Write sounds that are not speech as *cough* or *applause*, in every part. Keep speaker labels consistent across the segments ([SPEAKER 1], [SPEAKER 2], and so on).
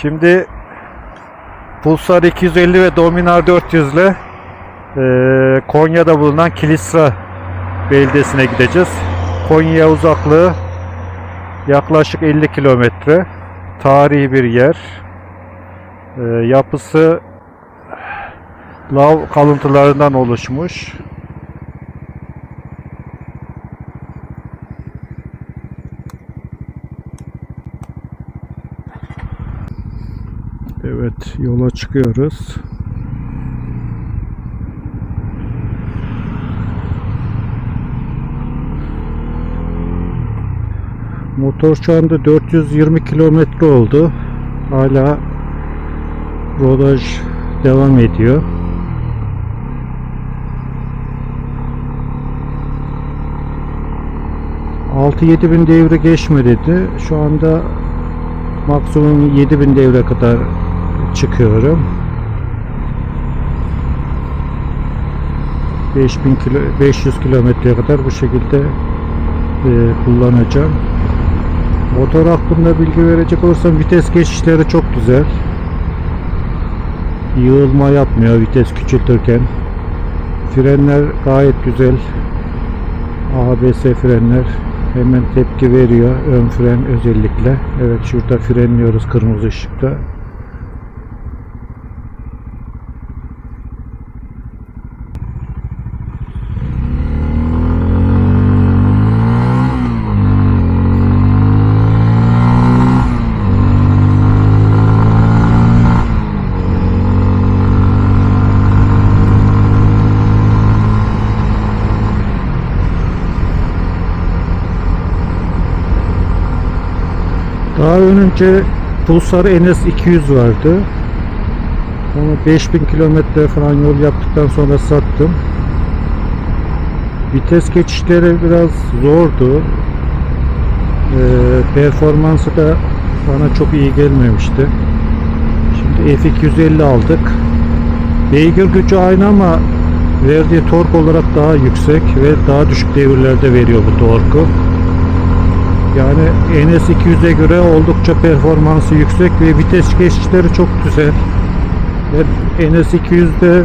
[SPEAKER 1] Şimdi Pulsar 250 ve Dominar 400 ile eee, Konya'da bulunan Kilisra beldesine gideceğiz. Konya uzaklığı yaklaşık 50 kilometre. Tarihi bir yer. Eee, yapısı lav kalıntılarından oluşmuş. Evet, yola çıkıyoruz. Motor şu anda 420 kilometre oldu. Hala rodaj devam ediyor. ...6-7 bin devre geçmedi. Şu anda maksimum 7000 devre kadar çıkıyorum. 5000 kilo 500 kilometreye kadar bu şekilde e, kullanacağım. Motor hakkında bilgi verecek olursam vites geçişleri çok güzel. Yığılma yapmıyor vites küçültürken. Frenler gayet güzel. ABS frenler hemen tepki veriyor. Ön fren özellikle. Evet şurada frenliyoruz kırmızı ışıkta. Daha önce Pulsar NS 200 vardı. Onu 5000 kilometre falan yol yaptıktan sonra sattım. Vites geçişleri biraz zordu. Ee, performansı da bana çok iyi gelmemişti. Şimdi F250 aldık. Beygir gücü aynı ama verdiği tork olarak daha yüksek ve daha düşük devirlerde veriyor bu torku. Yani NS200'e göre oldukça performansı yüksek ve vites geçişleri çok güzel. Ben NS200'de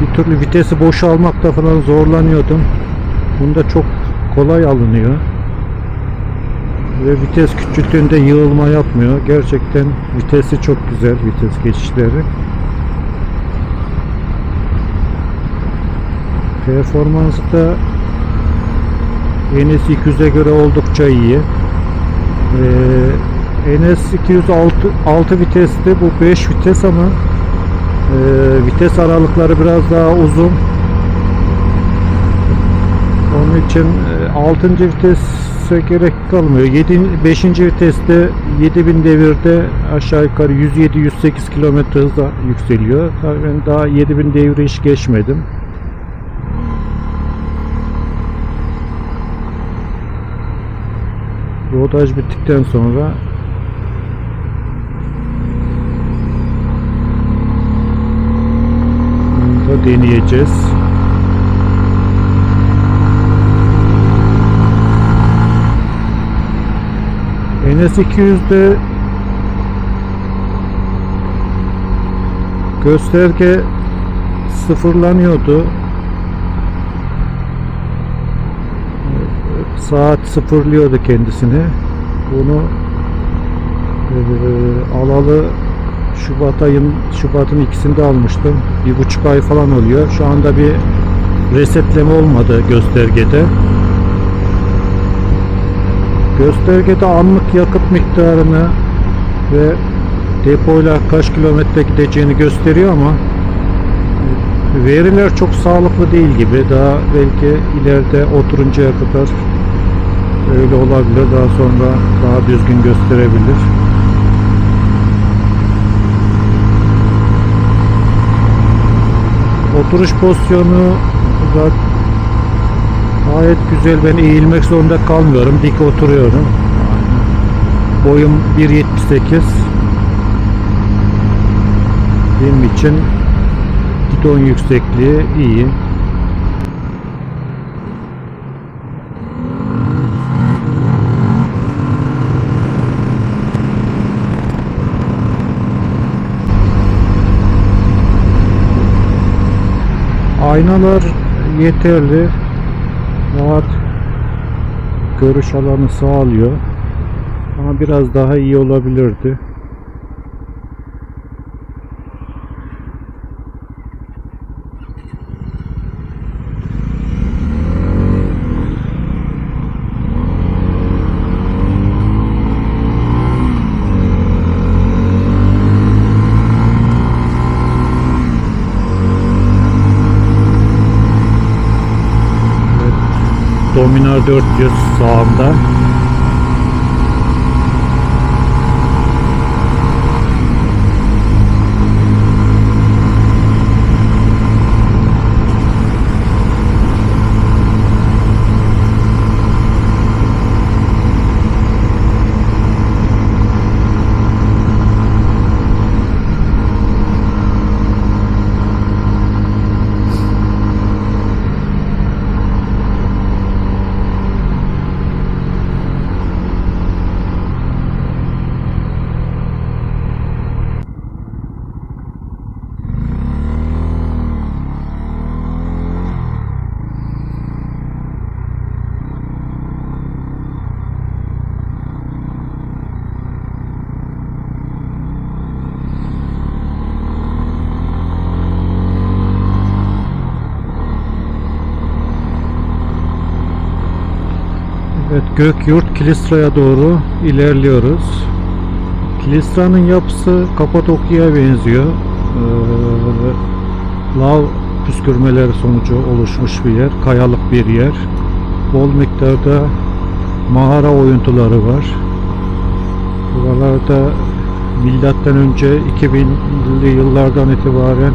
[SPEAKER 1] bir türlü vitesi boşalmakta falan zorlanıyordum. Bunda çok kolay alınıyor. Ve vites küçülttüğünde yığılma yapmıyor. Gerçekten vitesi çok güzel vites geçişleri. Performansı da NS 200'e göre oldukça iyi. Ee, NS 206 6 viteste bu 5 vites ama e, vites aralıkları biraz daha uzun. Onun için 6. vitese gerek kalmıyor. 7 5. viteste 7000 devirde aşağı yukarı 107-108 km hızla yükseliyor. Tabii ben daha 7000 devri hiç geçmedim. Rodaj bittikten sonra da deneyeceğiz. NS200'de gösterge sıfırlanıyordu. Saat sıfırlıyordu kendisini. Bunu e, alalı Şubat ayın Şubat'ın ikisinde almıştım. Bir buçuk ay falan oluyor. Şu anda bir resetleme olmadı göstergede. Göstergede anlık yakıt miktarını ve depoyla kaç kilometre gideceğini gösteriyor ama veriler çok sağlıklı değil gibi. Daha belki ileride oturuncaya kadar öyle olabilir. Daha sonra daha düzgün gösterebilir. Oturuş pozisyonu da gayet güzel. Ben eğilmek zorunda kalmıyorum. Dik oturuyorum. Boyum 1.78. Benim için gidon yüksekliği iyi. Aynalar yeterli. Rahat görüş alanı sağlıyor. Ama biraz daha iyi olabilirdi. Dominar 400 sağımda. Evet Gökyurt Kilistra'ya doğru ilerliyoruz. Kilistra'nın yapısı Kapadokya'ya benziyor. Ee, lav püskürmeleri sonucu oluşmuş bir yer. Kayalık bir yer. Bol miktarda mağara oyuntuları var. Buralarda milattan önce 2000'li yıllardan itibaren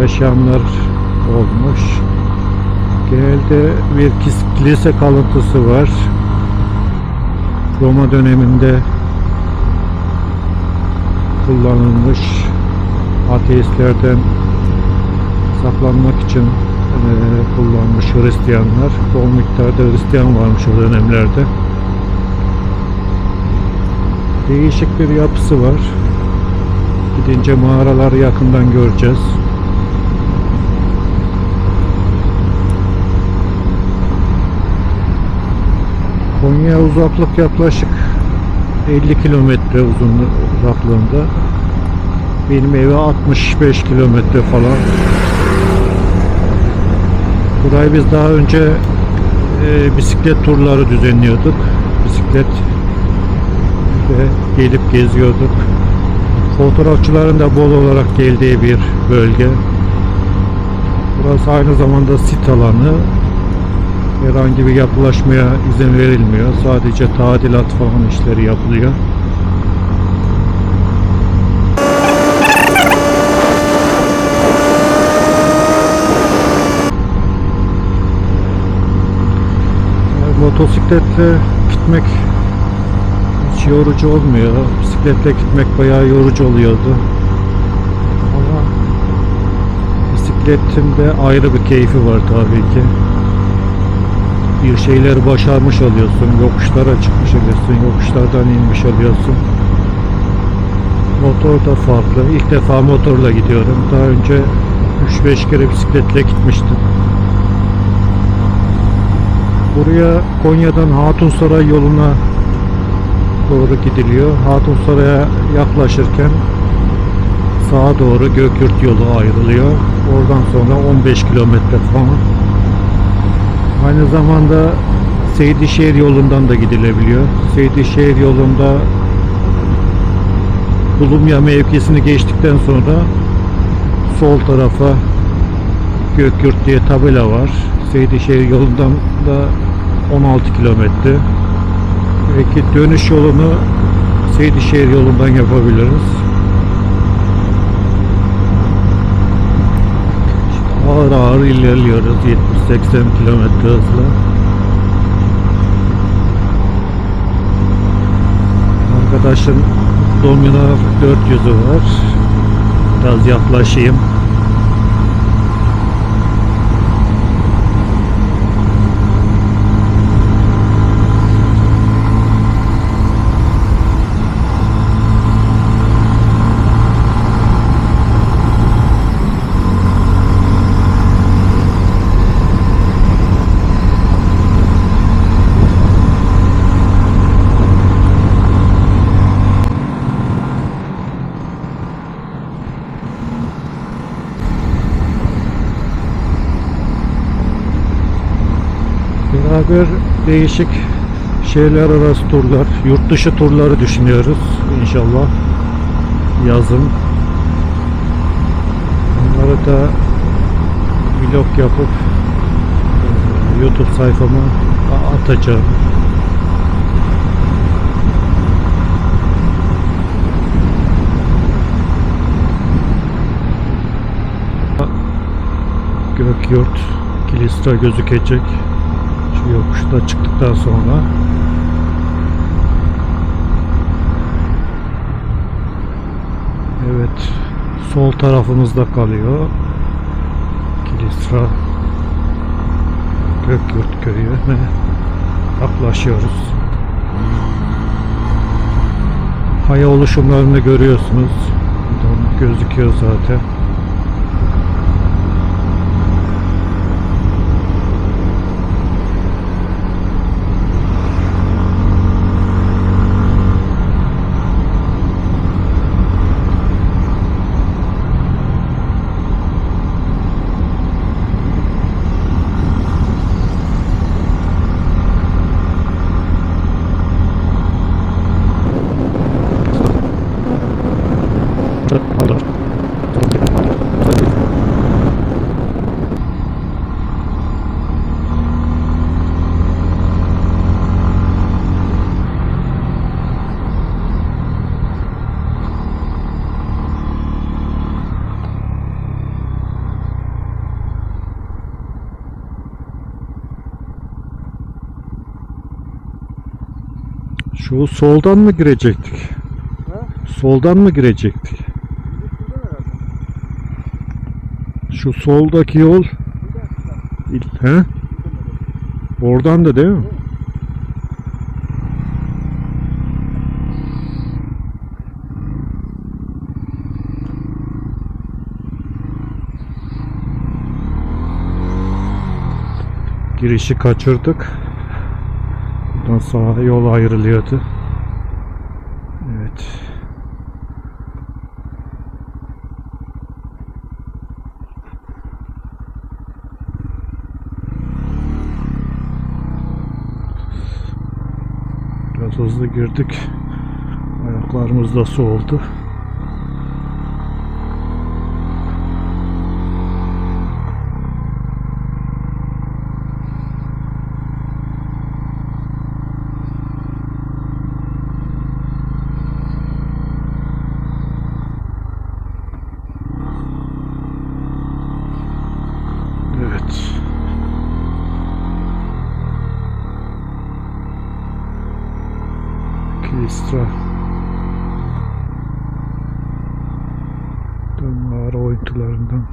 [SPEAKER 1] yaşayanlar olmuş. Genelde bir kilise kalıntısı var. Roma döneminde kullanılmış ateistlerden saklanmak için eee, kullanmış Hristiyanlar. Bol miktarda Hristiyan varmış o dönemlerde. Değişik bir yapısı var. Gidince mağaraları yakından göreceğiz. Konya uzaklık yaklaşık 50 kilometre uzaklığında. Benim eve 65 kilometre falan. Burayı biz daha önce e, bisiklet turları düzenliyorduk. Bisiklet ve gelip geziyorduk. Fotoğrafçıların da bol olarak geldiği bir bölge. Burası aynı zamanda sit alanı. Herhangi bir yapılaşmaya izin verilmiyor. Sadece tadilat falan işleri yapılıyor. Yani Motosikletle gitmek hiç yorucu olmuyor. Bisikletle gitmek bayağı yorucu oluyordu. Ama bisikletin de ayrı bir keyfi var tabii ki bir şeyleri başarmış oluyorsun. Yokuşlara çıkmış oluyorsun. Yokuşlardan inmiş oluyorsun. Motor da farklı. İlk defa motorla gidiyorum. Daha önce 3-5 kere bisikletle gitmiştim. Buraya Konya'dan Hatunsaray yoluna doğru gidiliyor. Hatunsaray'a yaklaşırken sağa doğru Gökyurt yolu ayrılıyor. Oradan sonra 15 kilometre falan Aynı zamanda Seydişehir yolundan da gidilebiliyor. Seydişehir yolunda Bulumya mevkisini geçtikten sonra sol tarafa Gökyurt diye tabela var. Seydişehir yolundan da 16 kilometre. Belki dönüş yolunu Seydişehir yolundan yapabiliriz. Ağır ağır ilerliyoruz 70-80 kilometre hızla. Arkadaşın Dominar 400'ü var. Biraz yaklaşayım. Beraber değişik şeyler arası turlar, yurt dışı turları düşünüyoruz inşallah yazın. Bunları da vlog yapıp e, YouTube sayfama a- atacağım. Gökyurt Kilistra gözükecek. Şu yokuşta çıktıktan sonra. Evet. Sol tarafımızda kalıyor. Kilistra Gökyurt köyü *laughs* yaklaşıyoruz. Kaya oluşumlarını görüyorsunuz. Gözüküyor zaten. Şu soldan mı girecektik? Soldan mı girecektik? Şu soldaki yol he? Oradan da değil mi? Girişi kaçırdık. Buradan sağa yol ayrılıyordu. Evet. Biraz hızlı girdik. Ayaklarımız da soğudu. Kilistra. Mağara oyuntularından.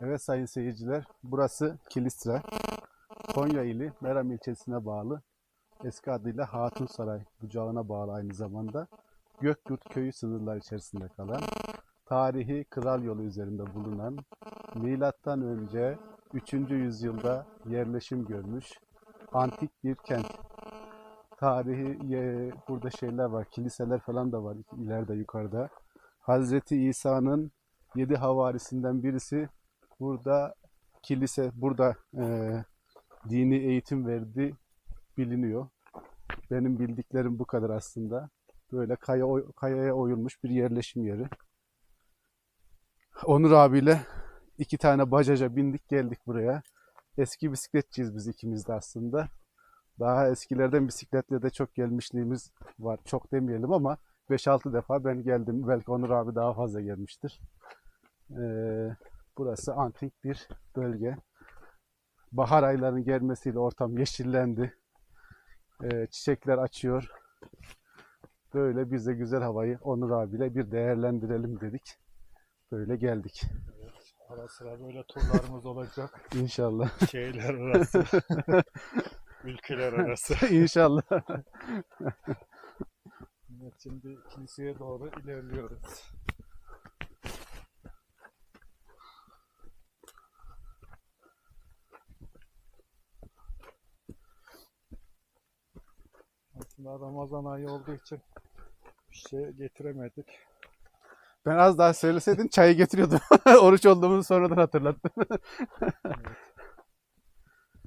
[SPEAKER 2] Evet sayın seyirciler, burası Kilistra. Konya ili Meram ilçesine bağlı, eski adıyla Hatun Saray bucağına bağlı aynı zamanda. Gökyurt köyü sınırlar içerisinde kalan, tarihi Kral Yolu üzerinde bulunan, milattan önce 3. yüzyılda yerleşim görmüş antik bir kent. Tarihi e, burada şeyler var, kiliseler falan da var ileride yukarıda. Hazreti İsa'nın yedi havarisinden birisi burada kilise, burada e, dini eğitim verdi biliniyor. Benim bildiklerim bu kadar aslında. Böyle kaya, kayaya oyulmuş bir yerleşim yeri. Onur abiyle iki tane bacaja bindik geldik buraya. Eski bisikletçiyiz biz ikimiz de aslında. Daha eskilerden bisikletle de çok gelmişliğimiz var. Çok demeyelim ama 5-6 defa ben geldim. Belki Onur abi daha fazla gelmiştir. Ee, Burası antik bir bölge. Bahar aylarının gelmesiyle ortam yeşillendi. Ee, çiçekler açıyor. Böyle biz de güzel havayı Onur abiyle bir değerlendirelim dedik. Böyle geldik.
[SPEAKER 3] Ara sıra böyle turlarımız olacak. *laughs*
[SPEAKER 2] İnşallah.
[SPEAKER 3] Şehirler arası, *laughs* ülkeler arası. *laughs*
[SPEAKER 2] İnşallah.
[SPEAKER 3] Evet, şimdi kiliseye doğru ilerliyoruz.
[SPEAKER 1] Aslında Ramazan ayı olduğu için bir şey getiremedik.
[SPEAKER 2] Ben az daha söyleseydin çayı getiriyordum. *laughs* Oruç olduğumuzu sonradan hatırlattım.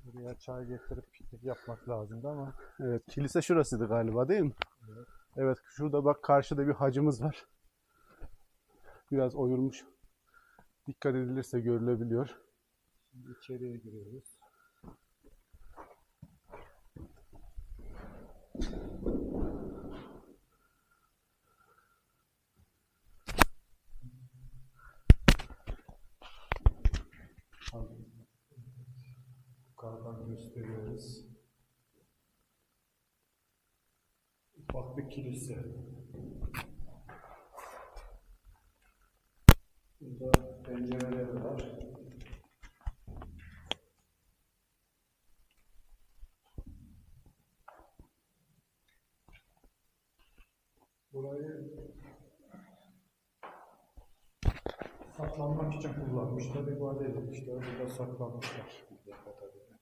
[SPEAKER 1] Buraya çay getirip piknik yapmak lazımdı ama
[SPEAKER 2] Evet, kilise şurasıydı galiba değil mi? Evet, şurada bak karşıda bir hacımız var. Biraz oyulmuş. Dikkat edilirse görülebiliyor.
[SPEAKER 1] şimdi içeriye giriyoruz. Yukarıdan gösteriyoruz. Ufak bir kilise. İçin kullanmışlar, ibade edilmişler. Burada saklanmışlar. bildiğim kadarıyla.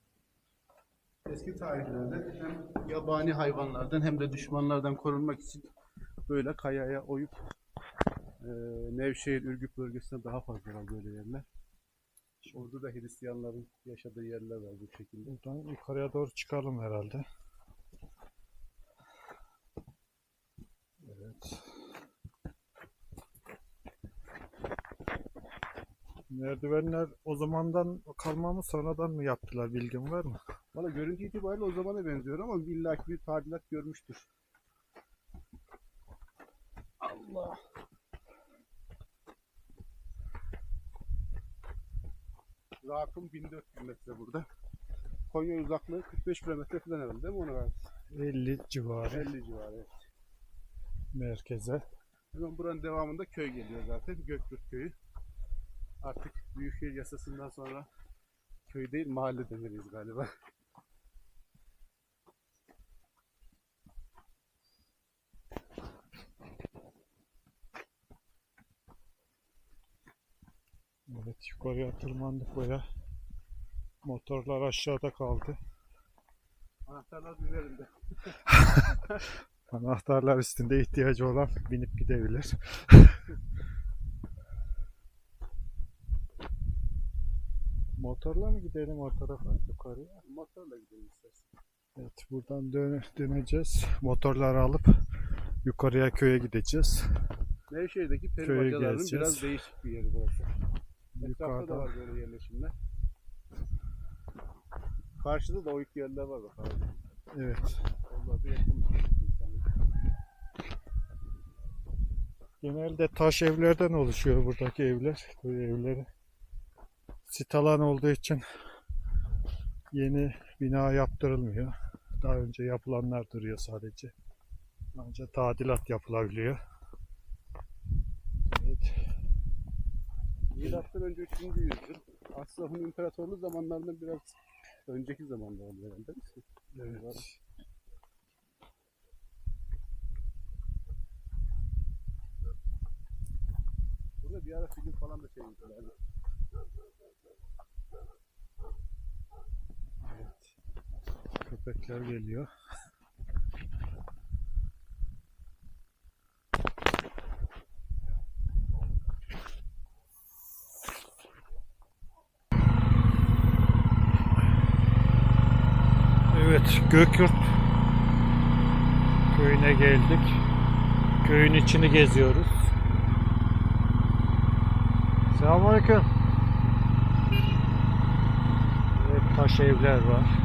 [SPEAKER 2] Eski tarihlerde hem yabani hayvanlardan hem de düşmanlardan korunmak için böyle kayaya oyup e, Nevşehir, Ürgüp bölgesinde daha fazla var böyle yerler. Orada da Hristiyanların yaşadığı yerler var bu şekilde.
[SPEAKER 1] Buradan yukarıya doğru çıkalım herhalde. Evet. Merdivenler o zamandan kalma mı sonradan mı yaptılar bilgin var mı?
[SPEAKER 2] Valla görüntü itibariyle o zamana benziyor ama illaki bir tadilat görmüştür. Allah. Rakım 1400 metre burada. Konya uzaklığı 45 kilometre falan herhalde değil mi ona kadar?
[SPEAKER 1] 50 civarı
[SPEAKER 2] 50 civarı. evet.
[SPEAKER 1] merkeze.
[SPEAKER 2] Hemen buranın devamında köy geliyor zaten. Gökyurt köyü. Artık Büyükşehir yasasından sonra köy değil mahalle demeliyiz galiba.
[SPEAKER 1] Evet yukarıya tırmandık baya. Motorlar aşağıda kaldı.
[SPEAKER 2] Anahtarlar üzerinde. *laughs*
[SPEAKER 1] Anahtarlar üstünde ihtiyacı olan binip gidebilir. *laughs* Motorla mı gidelim o tarafa yukarıya?
[SPEAKER 2] Motorla gidelim istersen.
[SPEAKER 1] Evet buradan dön döneceğiz. Motorları alıp yukarıya köye gideceğiz.
[SPEAKER 2] Nevşehir'deki peri
[SPEAKER 1] Köye
[SPEAKER 2] bacalarının
[SPEAKER 1] gezeceğiz.
[SPEAKER 2] biraz değişik bir yeri burası. Etrafta da
[SPEAKER 1] Yukarıda
[SPEAKER 2] var böyle yerleşimler. Karşıda da oyuk yerler var bak abi.
[SPEAKER 1] evet.
[SPEAKER 2] Onlar da yakın.
[SPEAKER 1] Genelde taş evlerden oluşuyor buradaki evler, köy evleri. Sit alan olduğu için yeni bina yaptırılmıyor. Daha önce yapılanlar duruyor sadece. Ancak tadilat yapılabiliyor. Evet.
[SPEAKER 2] Milattan önce 3. yüzyıl. Asraf'ın imparatorluğu zamanlarında biraz önceki zamanda oluyor herhalde?
[SPEAKER 1] Evet.
[SPEAKER 2] Burada bir ara film falan da çekmişler.
[SPEAKER 1] Köpekler geliyor. Evet, Gökyurt köyüne geldik. Köyün içini geziyoruz. Selamünaleyküm. Evet, taş evler var.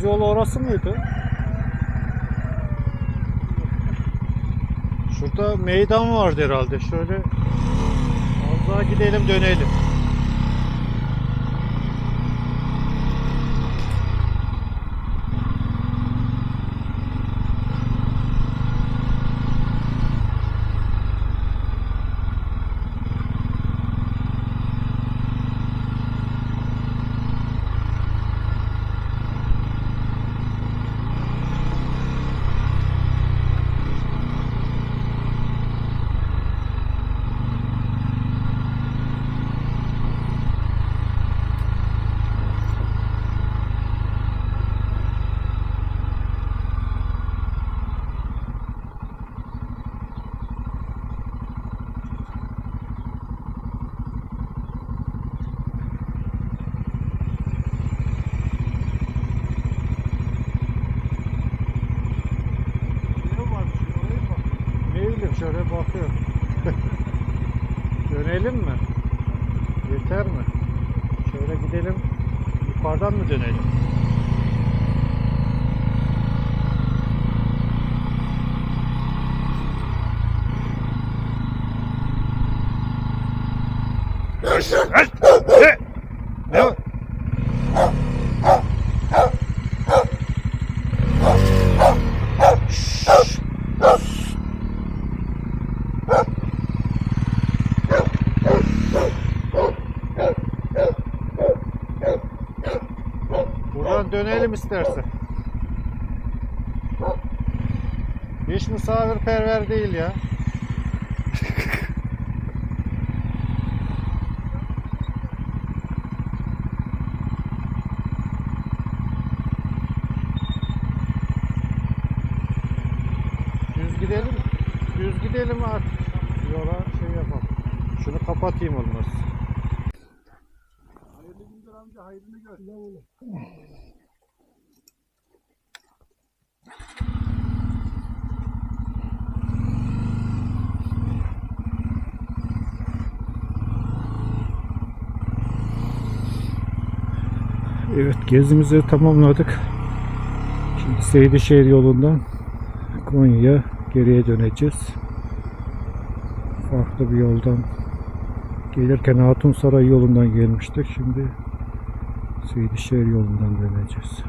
[SPEAKER 1] Bildiğimiz yol orası mıydı? Şurada meydan vardı herhalde. Şöyle az daha gidelim dönelim. Yukarıdan mı dönelim? Ne? Ne? Buradan dönelim istersen. Hiç misafirperver değil ya. Evet gezimizi tamamladık. Şimdi Seydişehir yolundan Konya'ya geriye döneceğiz. Farklı bir yoldan gelirken Hatun Saray yolundan gelmiştik. Şimdi Seydişehir yolundan döneceğiz.